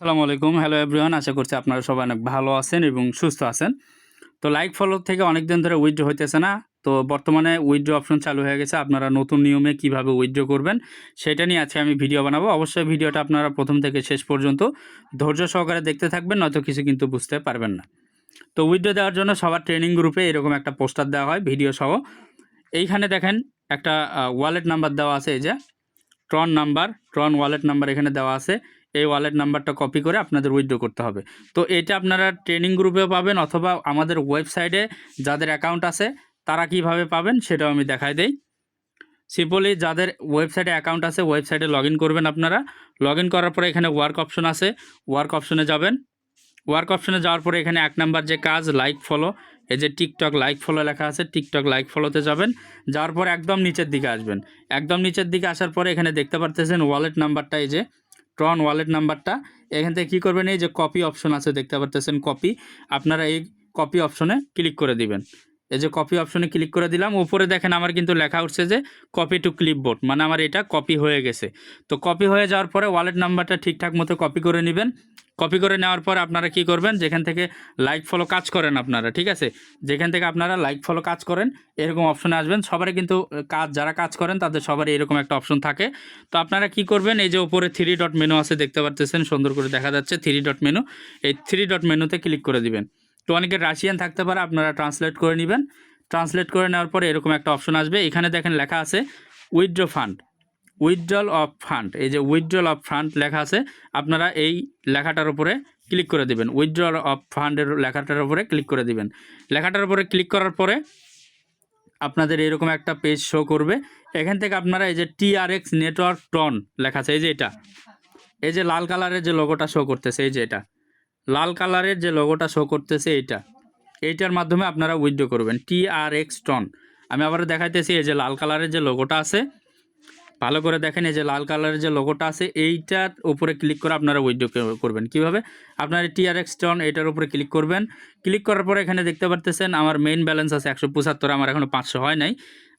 আসসালামু আলাইকুম। Hello everyone আশা করছি আপনারা সবাই অনেক ভালো আছেন এবং সুস্থ আছেন। তো লাইক ফলো থেকে অনেক দিন ধরে উইথড্র হইতেছে না। তো বর্তমানে উইথড্র অপশন চালু হয়ে গেছে। আপনারা নতুন নিয়মে কীভাবে উইথড্র করবেন সেটা নিয়ে আজকে আমি ভিডিও বানাবো। অবশ্যই ভিডিওটা আপনারা প্রথম থেকে শেষ পর্যন্ত ধৈর্য সহকারে দেখতে থাকবেন, নয়তো কিছু কিন্তু বুঝতে পারবেন না। তো উইথড্র দেওয়ার জন্য সবার ট্রেনিং গ্রুপে এরকম একটা পোস্টার দেওয়া হয় ভিডিও সহ। এইখানে দেখেন একটা ওয়ালেট নাম্বার দেওয়া আছে এই যে। Tron number Tron wallet number এখানে দেওয়া আছে। এই ওয়ালেট নাম্বারটা কপি করে আপনাদের উইথড্র করতে হবে। তো এটা আপনারা ট্রেনিং গ্রুপেও পাবেন অথবা আমাদের ওয়েবসাইটে যাদের অ্যাকাউন্ট আছে, তারা কীভাবে পাবেন সেটাও আমি দেখাই দেই। সিম্পলি যাদের ওয়েবসাইটে অ্যাকাউন্ট আছে ওয়েবসাইটে লগ করবেন আপনারা। লগ করার পরে এখানে ওয়ার্ক অপশন আছে। ওয়ার্ক অপশনে যাবেন। ওয়ার্ক অপশনে যাওয়ার পরে এখানে এক নাম্বার যে কাজ লাইক ফলো এই যে টিকটক লাইক ফলো লেখা আছে, টিকটক লাইক ফলোতে যাবেন। যাওয়ার পর একদম নিচের দিকে আসবেন। একদম নিচের দিকে আসার পরে এখানে দেখতে পারতেছেন ওয়ালেট নাম্বারটা এই যে ট্রন ওয়ালেট নাম্বারটা এখান থেকে কী করবেন, এই যে কপি অপশন আছে, দেখতে পারতেছেন কপি আপনারা এই কপি অপশনে ক্লিক করে দিবেন। এই যে কপি অপশনে ক্লিক করে দিলাম, উপরে দেখেন আমার কিন্তু লেখা উঠছে যে কপি টু ক্লিপবোর্ড মানে আমার এটা কপি হয়ে গেছে। তো কপি হয়ে যাওয়ার পরে ওয়ালেট নাম্বারটা ঠিকঠাক মতো কপি করে নেবেন। কপি করে নেওয়ার পর আপনারা কি করবেন? যেখান থেকে লাইক ফলো কাজ করেন আপনারা, ঠিক আছে? যেখান থেকে আপনারা লাইক ফলো কাজ করেন, এরকম অপশনে আসবেন। সবারই কিন্তু কাজ, যারা কাজ করেন, তাদের সবারই এরকম একটা অপশন থাকে। তো আপনারা কি করবেন? এই যে উপরে থ্রি ডট মেনু আছে, দেখতে পারতেছেন, সুন্দর করে দেখা যাচ্ছে থ্রি ডট মেনু এই থ্রি ডট মেনুতে ক্লিক করে দিবেন। তো অনেকে রাশিয়ান থাকতে পারে, আপনারা ট্রান্সলেট করে নেবেন। ট্রান্সলেট করে নেওয়ার পরে এরকম একটা অপশন আসবে। এখানে দেখেন লেখা আছে withdraw fund withdrawal of fund এই যে উইথড্রল অফ ফান্ড লেখা আছে, আপনারা এই লেখাটার উপরে ক্লিক করে দিবেন। উইথড্রল অফ ফান্ডের লেখাটার উপরে ক্লিক করে দিবেন। লেখাটার উপরে ক্লিক করার পরে আপনাদের এরকম একটা পেজ শো করবে। এখান থেকে আপনারা এই যে টিআরএক্স নেটওয়ার্ক টন লেখা আছে, এই যে এটা। এই যে লাল কালারের যে লোগোটা শো করতেছে, এই যে এটা। লাল কালারের যে লোগোটা শো করতেছে এইটা। এইটার মাধ্যমে আপনারা উইথড্র করবেন। টি আর এক্স টন আমি আবার দেখাইতেছি, এই যে লাল কালারের যে লোগোটা আছে, ভালো করে দেখেন, এই যে লাল কালারের যে লোগোটা আছে, এইটার উপরে ক্লিক করে আপনারা উইথড্র করবেন। কীভাবে? আপনার টিআরএক্স টন এটার উপরে ক্লিক করবেন। ক্লিক করার পরে এখানে দেখতে পারতেছেন, আমার মেইন ব্যালেন্স আছে একশো পঁচাত্তর, আমার এখনও পাঁচশো হয় নাই।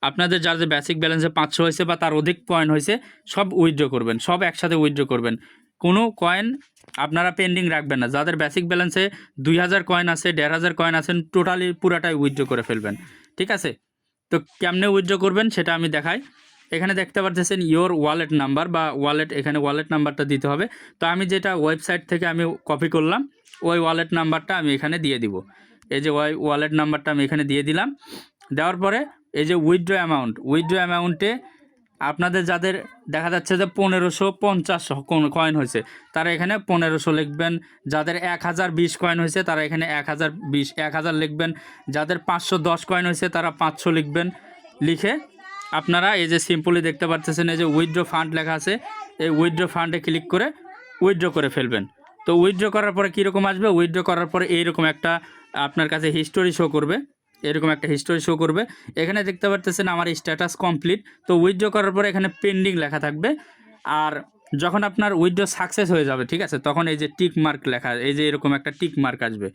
আপনাদের যার যে বেসিক ব্যালেন্সে পাঁচশো হয়েছে বা তার অধিক পয়েন্ট হয়েছে, সব উইথড্র করবেন, সব একসাথে উইথড্র করবেন। কোনো কয়েন আপনারা পেন্ডিং রাখবেন না। যাদের বেসিক ব্যালেন্সে দুই হাজার কয়েন আছে, দেড় হাজার কয়েন আছেন টোটালি পুরাটাই উইথড্র করে ফেলবেন। ঠিক আছে? তো কেমনে উইথড্র করবেন সেটা আমি দেখাই। এখানে দেখতে পাচ্ছেন ইওর ওয়ালেট নাম্বার বা ওয়ালেট এখানে ওয়ালেট নাম্বারটা দিতে হবে। তো আমি যেটা ওয়েবসাইট থেকে আমি কপি করলাম, ওই ওয়ালেট নাম্বারটা আমি এখানে দিয়ে দিব। এই যে ওই ওয়ালেট নাম্বারটা আমি এখানে দিয়ে দিলাম। দেওয়ার পরে এই যে উইথড্র অ্যামাউন্ট উইথড্র অ্যামাউন্টে আপনাদের যাদের দেখা যাচ্ছে যে পনেরোশো পঞ্চাশ কয়েন হয়েছে, তারা এখানে পনেরোশো লিখবেন। যাদের এক হাজার বিশ কয়েন হয়েছে, তারা এখানে এক হাজার বিশ, এক হাজার লিখবেন। যাদের পাঁচশো দশ কয়েন হয়েছে, তারা পাঁচশো লিখবেন। লিখে আপনারা এই যে সিম্পলি দেখতে পাচ্ছেন এই যে উইথড্র ফান্ড লেখা আছে, এই উইথড্র ফান্ডে ক্লিক করে উইথড্র করে ফেলবেন। তো উইথড্র করার পরে কীরকম আসবে? উইথড্র করার পরে এইরকম একটা আপনার কাছে হিস্টোরি শো করবে। এরকম একটা হিস্টোরি শো করবে। এখানে দেখতে পারতেছেন আমার স্ট্যাটাস কমপ্লিট তো উইথড্র করার পরে এখানে পেন্ডিং লেখা থাকবে। আর যখন আপনার উইথড্র সাকসেস হয়ে যাবে, ঠিক আছে? তখন এই যে টিক মার্ক লেখা, এই যে এরকম একটা টিক মার্ক আসবে।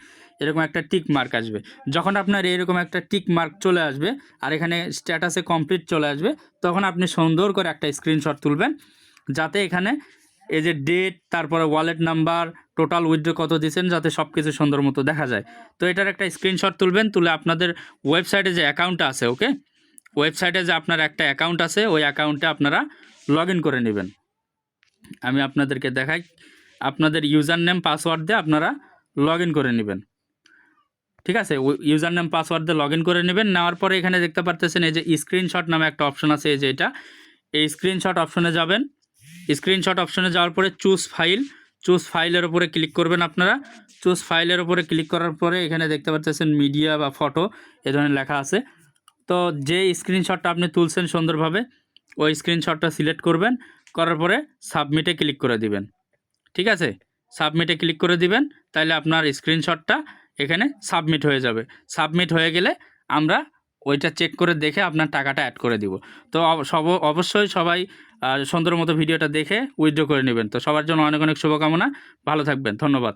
এরকম একটা টিক মার্ক আসবে। যখন আপনার এরকম একটা টিক মার্ক চলে আসবে, আর এখানে স্ট্যাটাসে কমপ্লিট চলে আসবে, তখন আপনি সুন্দর করে একটা স্ক্রিনশট তুলবেন। যাতে এখানে এই যে ডেট তারপরে ওয়ালেট নাম্বার টোটাল উইথড্র কত দিয়েছেন যাতে সব কিছু সুন্দর মতো দেখা যায়। তো এটার একটা স্ক্রিনশট তুলবেন, তুলে আপনাদের ওয়েবসাইটে যে অ্যাকাউন্টটা আছে ওকে ওয়েবসাইটে যে আপনার একটা অ্যাকাউন্ট আছে, ওই অ্যাকাউন্টে আপনারা লগ করে নেবেন। আমি আপনাদেরকে দেখাই, আপনাদের ইউজার নেম পাসওয়ার্ড দিয়ে আপনারা লগ করে নেবেন। ঠিক আছে? ইউজার নেম পাসওয়ার্ড দিয়ে লগ করে নেবেন, নেওয়ার পরে এখানে দেখতে পারতেছেন এই যে স্ক্রিনশট নামে একটা অপশন আছে, এই যে এটা। এই স্ক্রিনশট অপশনে যাবেন স্ক্রিনশট অপশনে যাওয়ার পরে চুজ ফাইল চুজ ফাইলের উপরে ক্লিক করবেন আপনারা। চুজ ফাইলের উপরে ক্লিক করার পরে এখানে দেখতে পাচ্ছেন মিডিয়া বা ফটো এ ধরনের লেখা আছে। তো যে স্ক্রিনশটটা আপনি তুলছেন সুন্দরভাবে, ওই স্ক্রিনশটটা সিলেক্ট করবেন, করার পরে সাবমিটে ক্লিক করে দিবেন। ঠিক আছে? সাবমিটে ক্লিক করে দিবেন তাহলে আপনার স্ক্রিনশটটা এখানে সাবমিট হয়ে যাবে। সাবমিট হয়ে গেলে আমরা ওইটা চেক করে দেখে আপনার টাকাটা অ্যাড করে দিব। তো সব, অবশ্যই সবাই সুন্দর মতো ভিডিওটা দেখে উইথড্র করে নেবেন। তো সবার জন্য অনেক অনেক শুভকামনা। ভালো থাকবেন। ধন্যবাদ।